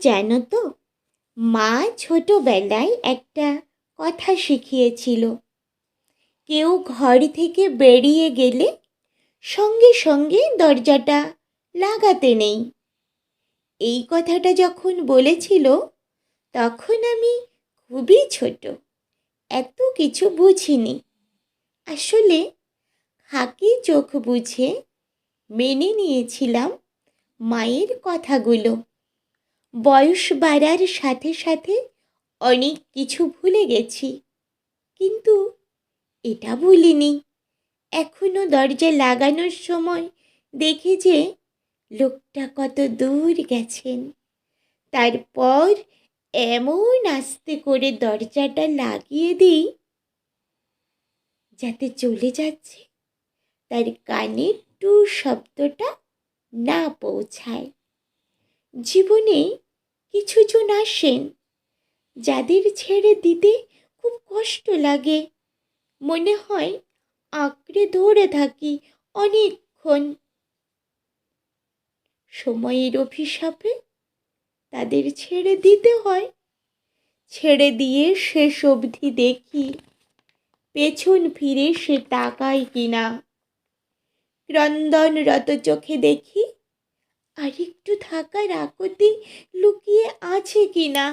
জানো তো, মা ছোটবেলায় একটা কথা শিখিয়েছিল। কেউ ঘর থেকে বেরিয়ে গেলে সঙ্গে সঙ্গে দরজাটা লাগাতে নেই। এই কথাটা যখন বলেছিল, তখন আমি খুবই ছোট, এত কিছু বুঝিনি। আসলে খাকি চোখ বুঝে মেনে নিয়েছিলাম মায়ের কথাগুলো। বয়স বাড়ার সাথে সাথে অনেক কিছু ভুলে গেছি। কিন্তু এটা ভুলিনি। এখনও দরজা লাগানোর সময় দেখি যে লোকটা কত দূর গেছেন। তারপর এমন আস্তে করে দরজাটা লাগিয়ে দিই, যাতে চলে যাচ্ছে। তার কানে টু শব্দটা না পৌঁছায়। জীবনে কিছু জন আসেন, যাদের ছেড়ে দিতে খুব কষ্ট লাগে। মনে হয় আঁকড়ে ধরে থাকি অনেকক্ষণ। সময়ের অভিশাপে তাদের ছেড়ে দিতে হয়। ছেড়ে দিয়ে শেষ অবধি দেখি, পেছন ফিরে সে তাকায় কিনা। ক্রন্দনরত চোখে দেখি আরেকটু থাকার আকতি লুকিয়ে আছে কিনা।